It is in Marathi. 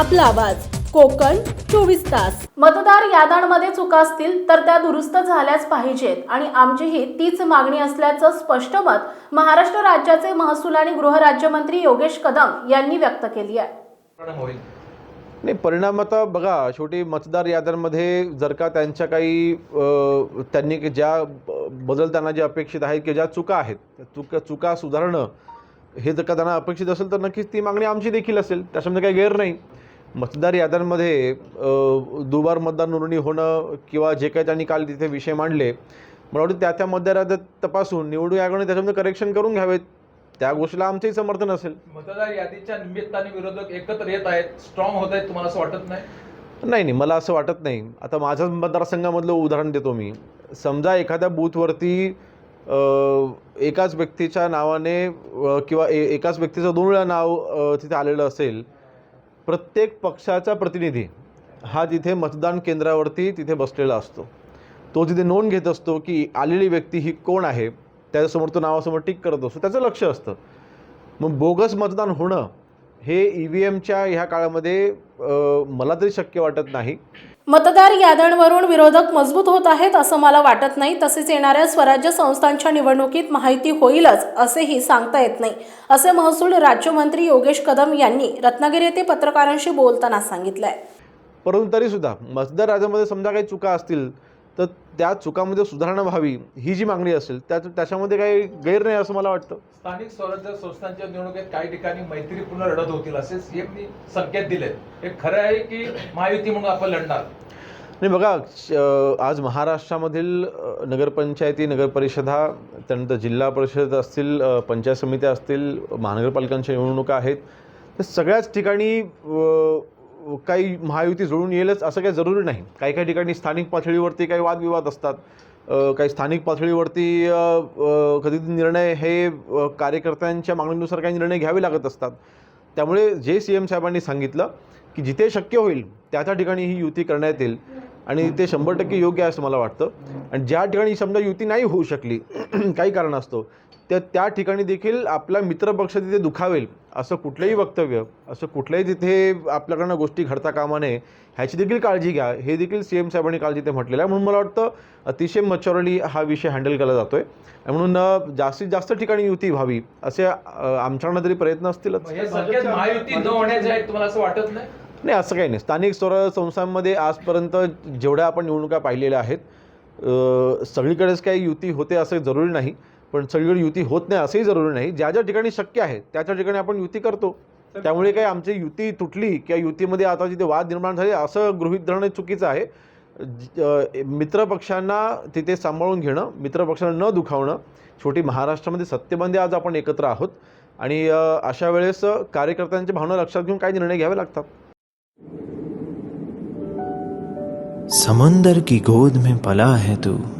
आपला आवाज. कोकण चोवीस तास. मतदार याद्यांमध्ये चुका असतील तर त्या दुरुस्त झाल्याच पाहिजेत आणि आमचीही तीच मागणी असल्याचं स्पष्ट मत महाराष्ट्र राज्याचे महसूल आणि गृहराज्यमंत्री योगेश कदम यांनी व्यक्त केली आहे. नाही परिणाम आता बघा शेवटी मतदार याद्यांमध्ये जर का त्यांच्या काही त्यांनी की ज्या बदल त्यांना जे अपेक्षित आहेत की ज्या चुका आहेत त्या चुका चुका सुधारणं हे जर का त्यांना अपेक्षित असेल तर नक्कीच ती मागणी आमची देखील असेल. त्याच्यामध्ये काही गैर नाही. मतदार याद्यांमध्ये दुबार मतदार नोंदणी होणं किंवा जे काही त्यांनी काल तिथे विषय मांडले मला वाटतं त्या त्या मतदार याद्यात तपासून निवडणूक आयोगाने त्याच्यामध्ये करेक्शन करून घ्यावेत. त्या गोष्टीला आमचंही समर्थन असेल. मतदार यादीच्या निमित्ताने विरोधक एकत्र येत आहेत स्ट्रॉंग होत आहेत तुम्हाला असं वाटत नाही? नाही नाही मला असं वाटत नाही. आता माझ्याच मतदारसंघामधलं उदाहरण देतो मी. समजा एखाद्या बूथवरती एकाच व्यक्तीच्या नावाने किंवा ए एकाच व्यक्तीचं दोन वेळा नाव तिथे आलेलं असेल प्रत्येक पक्षाचा प्रतिनिधी हा जिथे मतदान केंद्रावरती तिथे बसलेला असतो. तो तिथे नोंद घेत असतो की आलेली व्यक्ती ही कोण आहे त्याच्यासमोर तो नावासमोर टिक करत असतो त्याचं लक्ष असतं. मग बोगस मतदान होणं हे ई व्ही एमच्या ह्या काळामध्ये मला तरी शक्य वाटत नाही. मतदार याद्यांवरून विरोधक मजबूत होत आहेत असं मला वाटत नाही. तसेच येणाऱ्या स्वराज्य संस्थांच्या निवडणुकीत माहिती होईलच असेही सांगता येत नाही. असे महसूल राज्यमंत्री योगेश कदम यांनी रत्नागिरी येथे पत्रकारांशी बोलताना सांगितलंय. परंतु तरीसुद्धा मतदार राजामध्ये समजा काही चुका असतील तर त्या चुकामध्ये सुधारणा व्हावी ही जी मागणी असेल त्या त्याच्यामध्ये काही गैर नाही असं मला वाटतं. स्थानिक स्वराज्य संस्थांच्या निवडणुकीत काही ठिकाणी मैत्रीपूर्ण लढत होतील असे सीएमनी संकेत दिलेत. हे खरं आहे की महायुती म्हणून आपण लढणार. नाही बघा आज महाराष्ट्रामधील नगरपंचायती नगरपरिषदा त्यानंतर जिल्हा परिषद असतील पंचायत समित्या असतील महानगरपालिकांच्या निवडणुका आहेत. तर सगळ्याच ठिकाणी काही महायुती जुळून येईलच असं काही जरुरी नाही. काही काही ठिकाणी स्थानिक पातळीवरती काही वादविवाद असतात. काही स्थानिक पातळीवरती कधी निर्णय हे कार्यकर्त्यांच्या मागणीनुसार काही निर्णय घ्यावे लागत असतात. त्यामुळे जे सी एम साहेबांनी सांगितलं की जिथे शक्य होईल त्या त्या ठिकाणी ही युती करण्यात येईल. आणि ते शंभर टक्के योग्य आहे असं मला वाटतं. आणि ज्या ठिकाणी समजा युती नाही होऊ शकली काही कारण असतो. तर त्या ठिकाणी देखील आपला मित्रपक्ष तिथे दुखावेल असं कुठलंही वक्तव्य असं कुठल्याही तिथे आपल्याकडनं गोष्टी घडता कामा नये ह्याची देखील काळजी घ्या. हे देखील सी एम साहेबांनी काल तिथे म्हटलेलं आहे. म्हणून मला वाटतं अतिशय मच्युरली हा विषय हँडल केला जातो आहे म्हणून जास्तीत जास्त ठिकाणी युती व्हावी असे आमच्याकडनं तरी प्रयत्न असतीलच. वाटत नाही? नाही असं काही नाही. स्थानिक स्वराज्य संस्थांमध्ये आजपर्यंत जेवढ्या आपण निवडणुका पाहिलेल्या आहेत सगळीकडेच काही युती होते असं जरुरी नाही. पण सगळीकडे युती होत नाही असंही जरुरी नाही. ज्या ज्या ठिकाणी शक्य आहे त्या त्या ठिकाणी आपण युती करतो. त्यामुळे काही आमची युती तुटली किंवा युतीमध्ये आता जिथे वाद निर्माण झाले असं गृहीत धरणं चुकीचं आहे. मित्रपक्षांना तिथे सांभाळून घेणं मित्रपक्षांना न दुखावणं शेवटी महाराष्ट्रामध्ये सत्यबंदी आज आपण एकत्र आहोत. आणि अ, अशा वेळेस अ, कार्यकर्त्यांच्या भावना लक्षात घेऊन काही निर्णय घ्यावे लागतात. समंदर की गोद में पला है तू।